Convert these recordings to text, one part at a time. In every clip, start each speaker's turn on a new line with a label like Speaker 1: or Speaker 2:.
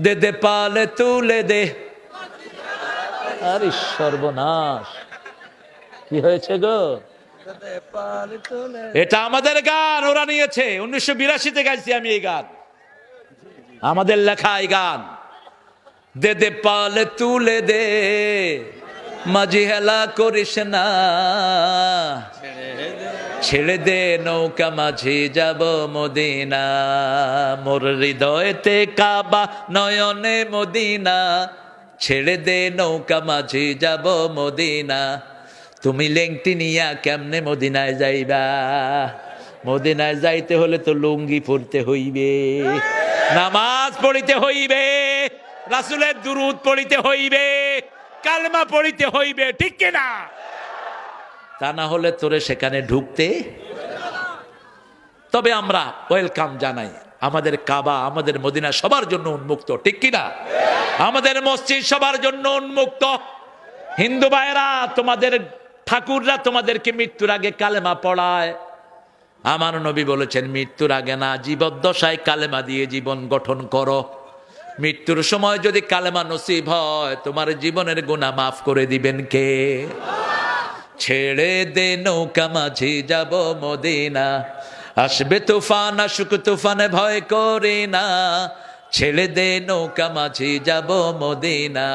Speaker 1: দে দে পালে তুলে দে। আরে সর্বনাশ। কি হয়েছে গো? এটা আমাদের গান, ওরা নিয়েছে। উনিশশো বিরাশিতে গাইছি আমি এই গান। আমাদের লেখা এই গান। দে দে পাল তুলে দে। মাঝি হেলা করিস না। ছেড়ে দে নৌকা মাঝি যাব মদিনা। মোর হৃদয়তে কাবা নয়নে মদিনা। ছেড়ে দে নৌকা মাঝি যাব মদিনা। তুমি লেংটি নিয়া কেমনে মদিনায় যাইবা? মদিনায় যাইতে হলে তো লুঙ্গি পড়তে হইবে। নামাজ পড়িতে হইবে। রাসুলের দুরুদ পড়িতে হইবে। কালমা পড়িতে হইবে, ঠিক কিনা? তা না হলে তোরে সেখানে ঢুকতে? তবে আমরা ওয়েলকাম জানাই। আমাদের কাবা, আমাদের মদিনা সবার জন্য উন্মুক্ত, ঠিক কিনা আমাদের মসজিদ সবার জন্য উন্মুক্ত। হিন্দু ভাইরা তোমাদের ঠাকুররা তোমাদেরকে মৃত্যুর আগে কালেমা পড়ায়। আমার নবী বলেছেন, মৃত্যুর আগে না, জীবদ্দশায় কালেমা দিয়ে জীবন গঠন করো। মৃত্যুর সময় যদি কালেমা নসিব হয়, তোমার জীবনের গুণা মাফ করে দিবেন কে? ছেড়ে দে নৌকা মাঝি যাব মদিনা। আসবে তুফান আসুক তুফানে ভয় করি না। ছেড়ে দে নৌকা মাঝি যাব মদিনা।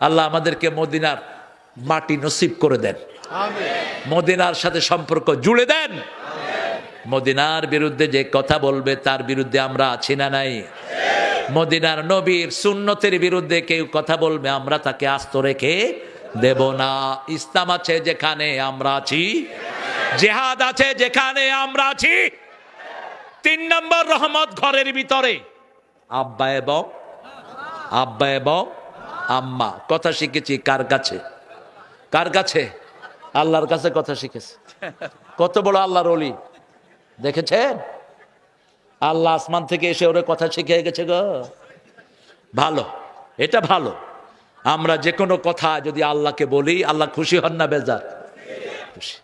Speaker 1: আল্লাহ আমাদেরকে মদিনার মাটি নসিব করে দেন। মদিনার সাথে সম্পর্ক জুড়ে দেন। মদিনার বিরুদ্ধে যে কথা বলবে তার বিরুদ্ধে আমরা আছি না নাই। মদিনার নবীর সুন্নতের বিরুদ্ধে কেউ কথা বলবে আমরা তাকে আস্ত রেখে দেব না। ইসলাম আছে যেখানে আমরা আছি। জেহাদ আছে যেখানে আমরা আছি। তিন নম্বর রহমত ঘরের ভিতরে। আব্বা এবং আব্বা এবং আম্মা। কথা শিখেছি, কার কাছে? কার কাছে? আল্লাহর কাছে কথা শিখেছে। কত বড় আল্লাহর অলি দেখেছেন? আল্লাহ আসমান থেকে এসে ওরে কথা শিখে গেছে গো। ভালো। এটা ভালো। আমরা যে কোনো কথা যদি আল্লাহকে বলি আল্লাহ খুশি হন না বেজার? খুশি।